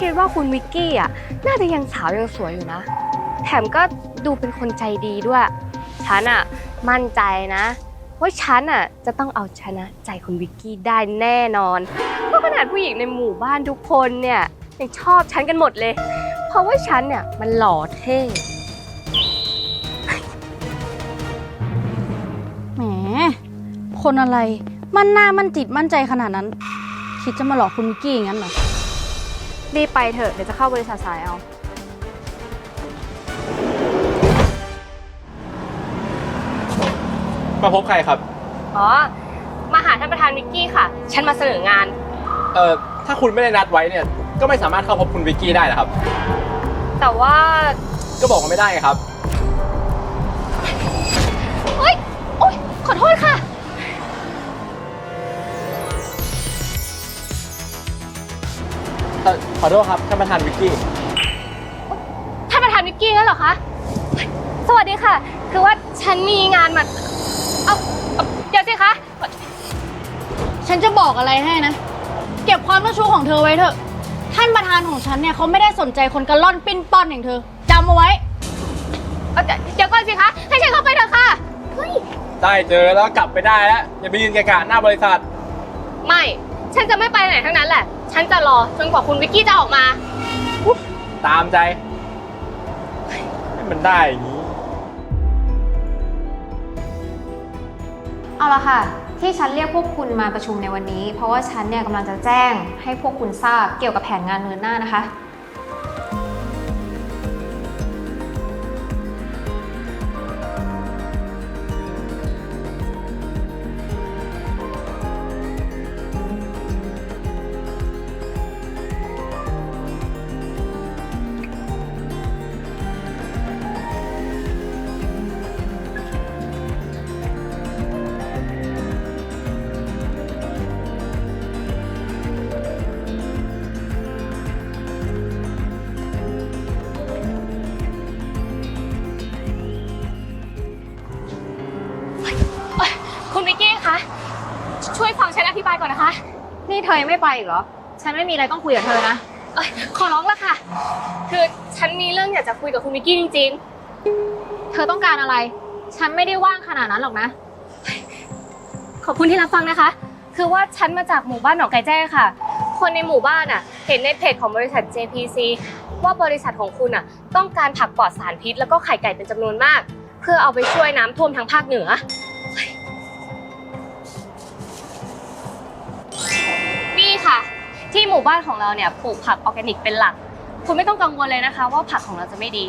คิดว่าคุณวิกกี้อะ น่าจะยังสาวยังสวยอยู่นะ แถมก็ดูเป็นคนใจดีด้วย ฉันอะ มั่นใจนะ ว่าฉันอะ จะต้องเอาชนะใจคุณวิกกี้ได้แน่นอน เพราะขนาดผู้หญิงในหมู่บ้านทุกคนเนี่ยยังชอบฉันกันหมดเลย เพราะว่าฉันเนี่ยมันหล่อเท่แหม คนอะไร มันหน้ามันจิตมั่นใจขนาดนั้น คิดจะมาหลอกคุณวิกกี้อย่างนั้นเหรอ รีบไปเถอะ เดี๋ยวจะเข้าบริษัทสายเอา มาพบใครครับ อ๋อ มาหาท่านประธานวิกกี้ค่ะ ฉันมาเสนองาน เอ่อ ถ้าคุณไม่ได้นัดไว้เนี่ย ก็ไม่สามารถเข้าพบคุณวิกกี้ได้นะครับ แต่ว่า ก็บอกว่าไม่ได้ไงครับเฮ้ยโอ๊ย ขอโทษค่ะ เอ่อขอโทษครับท่านประธานวิกกี้ ท่านประธานวิกกี้งั้นเหรอคะ สวัสดีค่ะ คือว่าฉันมีงานมา เอาเอาเดี๋ยวสิคะ ฉันจะบอกอะไรให้นะ เก็บความเจ้าชู้ของเธอไว้เถอะ ท่านประธานของฉันเนี่ยเขาไม่ได้สนใจคนกระล่อนปิ้นป้อนอย่างเธอจำเอาไว้ เอาเดี๋ยวเดี๋ยวก่อนสิคะ ให้ฉันเข้าไปเถอะค่ะ เฮ้ย ได้เจอแล้วกลับไปได้แล้ว อย่าไปยืนแกะกะหน้าบริษัท ไม่ ฉันจะไม่ไปไหนทั้งนั้นแหละ ฉันจะรอจนกว่าคุณวิกกี้จะออกมา ตามใจให้มันได้อย่างนี้ เอาละค่ะ ที่ฉันเรียกพวกคุณมาประชุมในวันนี้ เพราะว่าฉันเนี่ยกำลังจะแจ้งให้พวกคุณทราบเกี่ยวกับแผนงานเดือนหน้านะคะ เธอยังไม่ไปอีกเหรอ ฉันไม่มีอะไรต้องคุยกับเธอนะเอ้ยขอร้องละค่ะ คือฉันมีเรื่องอยากจะคุยกับคุณวิกกี้จริงเธอต้องการอะไร ฉันไม่ได้ว่างขนาดนั้นหรอกนะ ๆ ขอบคุณที่รับฟังนะคะ คือว่าฉันมาจากหมู่บ้านหนองไก่แจ้ค่ะ คนในหมู่บ้านอะ เห็นในเพจของบริษัท JPC ว่าบริษัทของคุณอะ ต้องการผักปลอดสารพิษแล้วก็ไข่ไก่เป็นจำนวนมาก เพื่อเอาไปช่วยน้ำท่วมทางภาคเหนือ ที่หมู่บ้านของเราเนี่ยปลูกผักออร์แกนิกเป็นหลัก คุณไม่ต้องกังวลเลยนะคะ ว่าผักของเราจะไม่ดี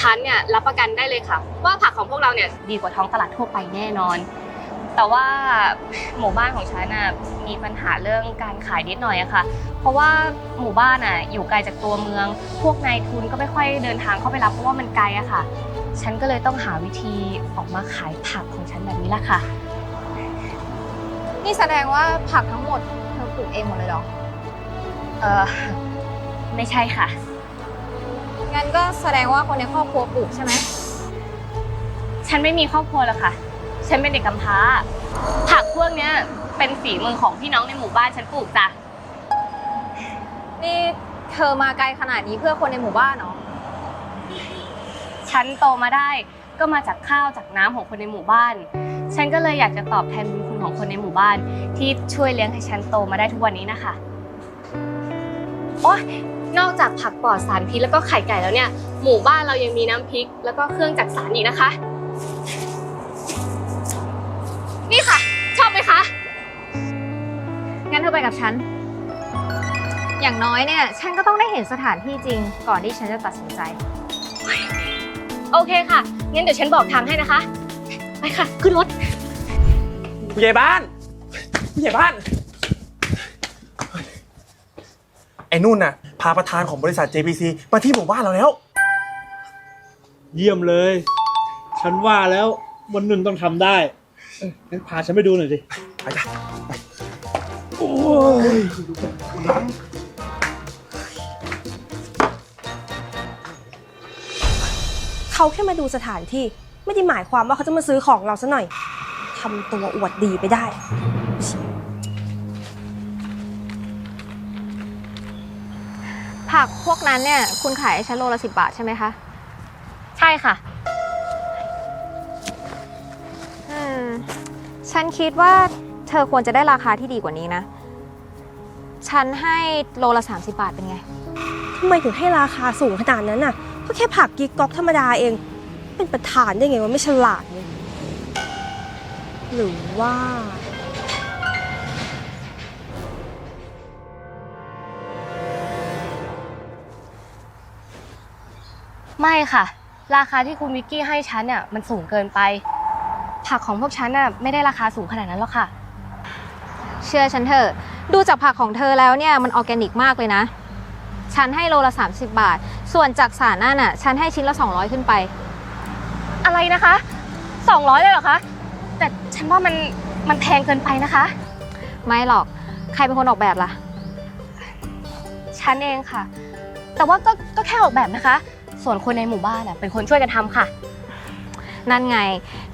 ฉันเนี่ยรับประกันได้เลยค่ะ ว่าผักของพวกเราเนี่ยดีกว่าท้องตลาดทั่วไปแน่นอน แต่ว่าหมู่บ้านของฉันน่ะมีปัญหาเรื่องการขายนิดหน่อยอะค่ะ เพราะว่าหมู่บ้านน่ะอยู่ไกลจากตัวเมือง พวกนายทุนก็ไม่ค่อยเดินทางเข้าไปรับเพราะว่ามันไกลอะค่ะ ฉันก็เลยต้องหาวิธีออกมาขายผักของฉันแบบนี้ละค่ะ นี่แสดงว่าผักทั้งหมดเธอปลูกเองหมดเลยเหรอ เออไม่ใช่ค่ะ งั้นก็แสดงว่าคนในครอบครัวปลูกใช่ไหม ฉันไม่มีครอบครัวแล้วค่ะ ฉันเป็นเด็กกำพร้า ผักพวกเนี้ยเป็นฝีมือของพี่น้องในหมู่บ้านฉันปลูกจ้ะ นี่เธอมาไกลขนาดนี้เพื่อคนในหมู่บ้านเหรอฉันโตมาได้ก็มาจากข้าวจากน้ำของคนในหมู่บ้าน ฉันก็เลยอยากจะตอบแทนบุญคุณของคนในหมู่บ้าน ที่ช่วยเลี้ยงให้ฉันโตมาได้ทุกวันนี้นะคะ โอ๊ยนอกจากผักปลอดสารพิษแล้วก็ไข่ไก่แล้วเนี่ย หมู่บ้านเรายังมีน้ำพริก แล้วก็เครื่องจักสารอีกนะคะ นี่ค่ะ ชอบไหมคะ งั้นเธอไปกับฉัน อย่างน้อยเนี่ย ฉันก็ต้องได้เห็นสถานที่จริง ก่อนที่ฉันจะตัดสินใจ โอเคค่ะ งั้นเดี๋ยวฉันบอกทางให้นะคะ ไปค่ะ ขึ้นรถ ผู้ใหญ่บ้าน ผู้ใหญ่บ้าน ไอ้นุ่นน่ะพาประธานของบริษัท JPC มาที่หมู่บ้านเราแล้ว เยี่ยมเลย ฉันว่าแล้ววันหนึ่งต้องทำได้เอ้ยงั้นพาฉันไปดูหน่อยสิ ไปจ้ะโอ้ยเขาแค่มาดูสถานที่ ไม่ได้หมายความว่าเขาจะมาซื้อของเราซะหน่อยทำตัวอวดดีไปได้ ผักพวกนั้นเนี่ย คุณขายให้ฉันโลละสิบบาทใช่ไหมคะ ใช่ค่ะ อืม ฉันคิดว่าเธอควรจะได้ราคาที่ดีกว่านี้นะ ฉันให้โลละ 30 บาทเป็นไง ทำไมถึงให้ราคาสูงขนาดนั้นน่ะ ก็แค่ผักกีก๊อกธรรมดาเอง เป็นประธานได้ไงว่าไม่ฉลาดเนี่ยหรือว่า ไม่ค่ะ ราคาที่คุณวิกกี้ให้ฉันเนี่ยมันสูงเกินไป ผักของพวกฉันน่ะไม่ได้ราคาสูงขนาดนั้นหรอกค่ะ เชื่อฉันเถอะ ดูจากผักของเธอแล้วเนี่ยมันออร์แกนิกมากเลยนะ ฉันให้โลละ 30 บาท ส่วนจากสารนั่นน่ะ ฉันให้ชิ้นละ 200 ขึ้นไป อะไรนะคะ 200เลยเหรอคะ แต่ฉันว่ามันมันแพงเกินไปนะคะ ไม่หรอก ใครเป็นคนออกแบบล่ะ ฉันเองค่ะ แต่ว่าก็ก็แค่ออกแบบนะคะ ส่วนคนในหมู่บ้านน่ะเป็นคนช่วยกันทำค่ะ นั่นไง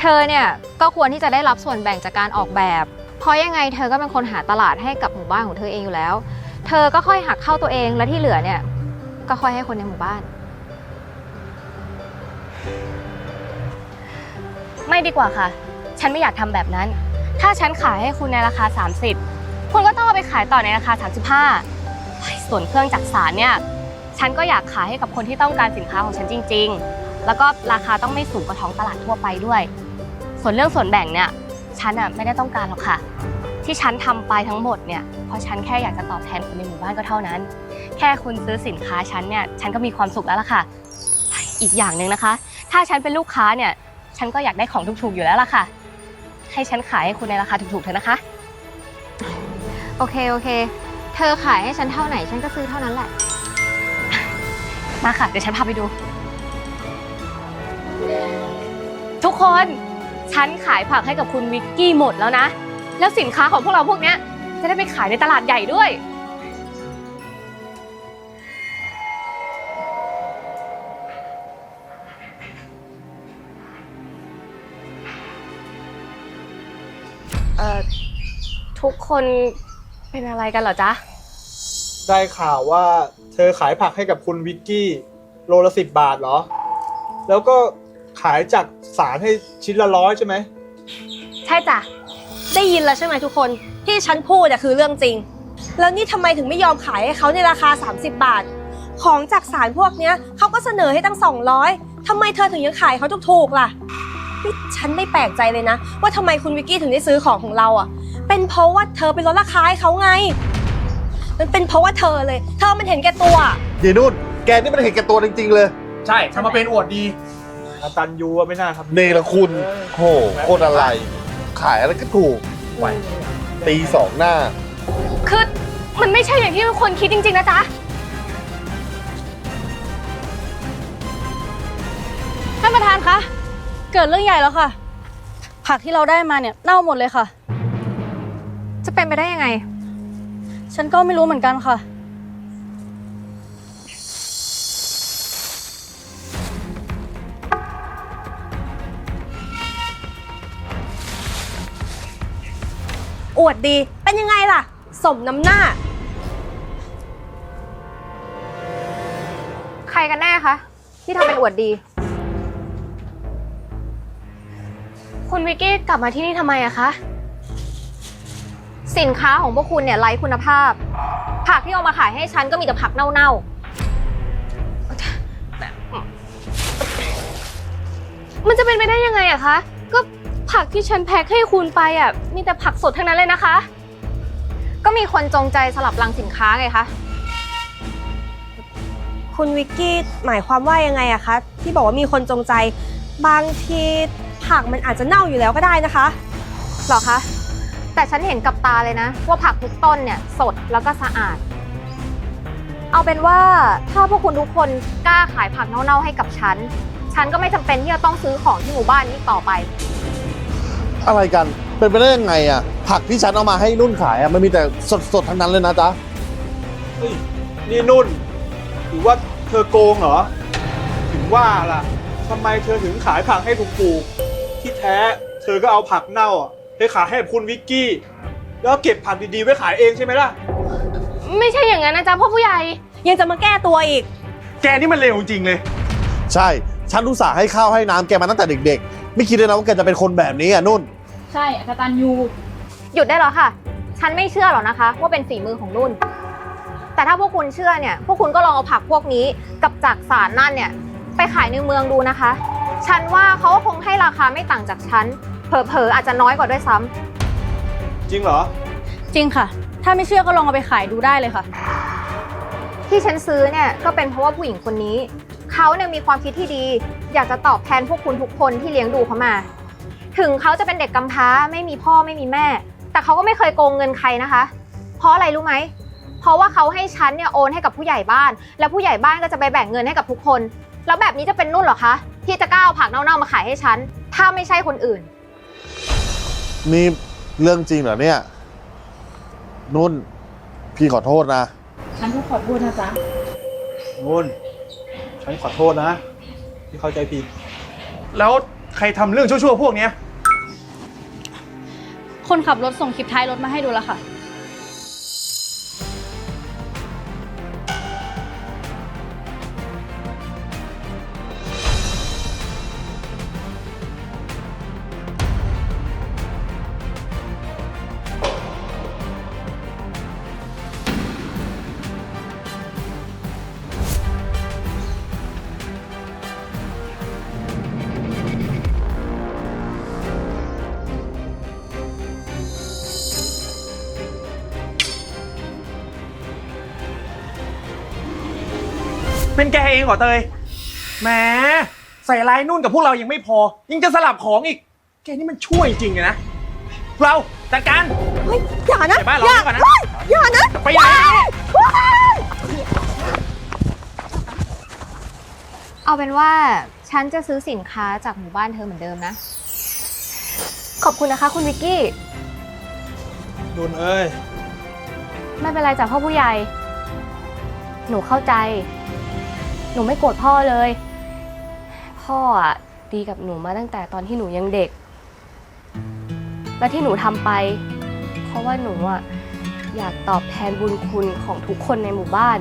เธอเนี่ยก็ควรที่จะได้รับส่วนแบ่งจากการออกแบบ เพราะยังไงเธอก็เป็นคนหาตลาดให้กับหมู่บ้านของเธอเองอยู่แล้ว เธอก็ค่อยหักเข้าตัวเองและที่เหลือเนี่ยก็ค่อยให้คนในหมู่บ้าน ไม่ดีกว่าค่ะ ฉันไม่อยากทำแบบนั้น ถ้าฉันขายให้คุณในราคา 30 คุณก็ต้องเอาไปขายต่อในราคา 35เฮ้ยส่วนเครื่องจักสารเนี่ย ฉันก็อยากขายให้กับคนที่ต้องการสินค้าของฉันจริง ๆ แล้วก็ราคาต้องไม่สูงกว่าท้องตลาดทั่วไปด้วย ส่วนเรื่องส่วนแบ่งเนี่ยฉันอะไม่ได้ต้องการหรอกค่ะ ที่ฉันทำไปทั้งหมดเนี่ยเพราะฉันแค่อยากจะตอบแทนคนในหมู่บ้านก็เท่านั้น แค่คุณซื้อสินค้าฉันเนี่ยฉันก็มีความสุขแล้วล่ะค่ะ อีกอย่างหนึ่งนะคะ ถ้าฉันเป็นลูกค้าเนี่ยฉันก็อยากได้ของถูกๆอยู่แล้วล่ะค่ะ ให้ฉันขายให้คุณในราคาถูกๆเถอะนะคะ โอเค โอเค เธอขายให้ฉันเท่าไหนฉันก็ซื้อเท่านั้นแหละ มาค่ะ เดี๋ยวฉันพาไปดู ทุกคนฉันขายผักให้กับคุณวิกกี้หมดแล้วนะ แล้วสินค้าของพวกเราพวกเนี้ย จะได้ไปขายในตลาดใหญ่ด้วย เอ่อ ทุกคนเป็นอะไรกันเหรอจ๊ะ ได้ข่าวว่าเธอขายผักให้กับคุณวิกกี้โลละสิบบาทเหรอ แล้วก็ขายจากสารให้ชิ้นละร้อยใช่ไหม ใช่จ้ะ ได้ยินแล้วใช่ไหมทุกคน ที่ฉันพูดอะคือเรื่องจริง แล้วนี่ทำไมถึงไม่ยอมขายให้เขาในราคา 30 บาท ของจากสารพวกเนี้ยเขาก็เสนอให้ตั้ง 200ทำไมเธอถึงยังขายเขาถูกๆล่ะนี่ฉันไม่แปลกใจเลยนะ ว่าทำไมคุณวิกกี้ถึงได้ซื้อของของเราอะเป็นเพราะว่าเธอไปลดราคาให้เขาไง มันเป็นเพราะว่าเธอเลย เธอมันเห็นแก่ตัวเดี๋ยวนู่น แกนี่มันเห็นแก่ตัวจริงๆเลยใช่ทำมาเป็นอวดดีอาตันยูอะไม่น่าทำเนรคุณโหโคตรอะไร ขายอะไรก็ถูกไหวตีสองหน้า คือมันไม่ใช่อย่างที่ทุกคนคิดจริง ๆ นะจ๊ะ ท่านประธานคะ เกิดเรื่องใหญ่แล้วค่ะ ผักที่เราได้มาเนี่ยเน่าหมดเลยค่ะ จะเป็นไปได้ยังไง ฉันก็ไม่รู้เหมือนกันค่ะ อวดดีเป็นยังไงล่ะ สมน้ำหน้า ใครกันแน่คะที่ทำเป็นอวดดี คุณวิกกี้กลับมาที่นี่ทำไมอะคะ สินค้าของพวกคุณเนี่ยไร้คุณภาพ ผักที่เอามาขายให้ฉันก็มีแต่ผักเน่ามันจะเป็นไปได้ยังไงอะคะ ก็ผักที่ฉันแพ็คให้คุณไปอะมีแต่ผักสดทั้งนั้นเลยนะคะๆก็มีคนจงใจสลับรังสินค้าไงคะ คุณวิกกี้หมายความว่ายังไงอะคะ ที่บอกว่ามีคนจงใจ บางทีผักมันอาจจะเน่าอยู่แล้วก็ได้นะคะหรอคะ แต่ฉันเห็นกับตาเลยนะ ว่าผักทุกต้นเนี่ยสดแล้วก็สะอาด เอาเป็นว่าถ้าพวกคุณทุกคนกล้าขายผักเน่าๆให้กับฉัน ฉันก็ไม่จำเป็นที่จะต้องซื้อของที่หมู่บ้านนี้ต่อไป อะไรกัน เป็นไปได้ยังไงอะ ผักที่ฉันเอามาให้นุ่นขายอะ มันมีแต่สดๆทั้งนั้นเลยนะจ๊ะ เฮ้ยนี่นุ่นหรือว่าเธอโกงเหรอ ถึงว่าล่ะทำไมเธอถึงขายผักให้ถูกๆที่แท้ เธอก็เอาผักเน่าอะ ไปขายให้กับคุณวิกกี้ แล้วเก็บผักดีๆไว้ขายเองใช่ไหมล่ะ ไม่ใช่อย่างนั้นนะจ๊ะพ่อผู้ใหญ่ ยังจะมาแก้ตัวอีก แกนี่มันเลวจริงๆเลย ใช่ ฉันอุตส่าห์ให้ข้าวให้น้ำแกมาตั้งแต่เด็กๆ ไม่คิดเลยนะว่าแกจะเป็นคนแบบนี้อะนุ่น ใช่อกตันยูหยุดได้แล้วค่ะ ฉันไม่เชื่อหรอกนะคะ ว่าเป็นฝีมือของนุ่น แต่ถ้าพวกคุณเชื่อเนี่ย พวกคุณก็ลองเอาผักพวกนี้กับจากสารนั่นเนี่ย ไปขายในเมืองดูนะคะ ฉันว่าเขาก็คงให้ราคาไม่ต่างจากฉัน เผลอๆอาจจะน้อยกว่าด้วยซ้ำจริงเหรอ จริงค่ะ ถ้าไม่เชื่อก็ลองเอาไปขายดูได้เลยค่ะ ที่ฉันซื้อเนี่ยก็เป็นเพราะว่าผู้หญิงคนนี้ เขาเนี่ยมีความคิดที่ดี อยากจะตอบแทนพวกคุณทุกคนที่เลี้ยงดูเขามา ถึงเขาจะเป็นเด็กกำพร้าไม่มีพ่อไม่มีแม่ แต่เขาก็ไม่เคยโกงเงินใครนะคะ เพราะอะไรรู้ไหม เพราะว่าเขาให้ฉันเนี่ยโอนให้กับผู้ใหญ่บ้าน แล้วผู้ใหญ่บ้านก็จะไปแบ่งเงินให้กับทุกคน แล้วแบบนี้จะเป็นนุ่นเหรอคะที่จะกล้าเอาผักเน่าๆมาขายให้ฉันถ้าไม่ใช่คนอื่น นี่เรื่องจริงเหรอเนี่ย นุ่น พี่ขอโทษนะ ฉันก็ขอโทษนะจ๊ะ นุ่น ฉันขอโทษนะ ที่เข้าใจผิด แล้วใครทำเรื่องชั่วๆพวกเนี้ย คนขับรถส่งคลิปท้ายรถมาให้ดูแล้วค่ะ เป็นแกเองเหรอเตยแหมใส่ลายนุ่นกับพวกเรายังไม่พอ ยังจะสลับของอีก แกนี่มันช่วยจริงเลยนะ เราจัดการ เฮ้ยอย่านะไปบ้านเราอย่าดีกว่านะ เฮ้ยอย่านะไปไหนเอาเป็นว่าฉันจะซื้อสินค้าจากหมู่บ้านเธอเหมือนเดิมนะ ขอบคุณนะคะ คุณวิกกี้ นุ่นเอ้ย ไม่เป็นไรจากพ่อผู้ใหญ่ หนูเข้าใจห นูไม่โกรธพ่อเลย พ่ออะดีกับหนูมาตั้งแต่ตอนที่หนูยังเด็ก และที่หนูทำไป เพราะว่าหนูอะอยากตอบแทนบุญคุณของทุกคนในหมู่บ้าน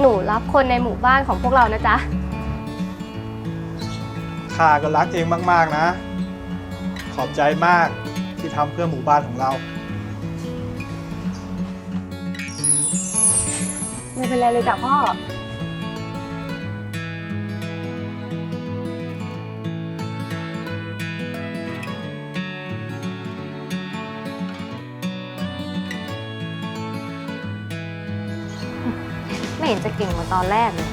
หนูรับคนในหมู่บ้านของพวกเรานะจ๊ะ ข้าก็รักเองมาก ๆ นะ ขอบใจมากที่ทำเพื่อหมู่บ้านของเรา ไม่เป็นไรเลยจ้ะพ่อ เห็นจะเก่งเหมือนตอนแรกเลย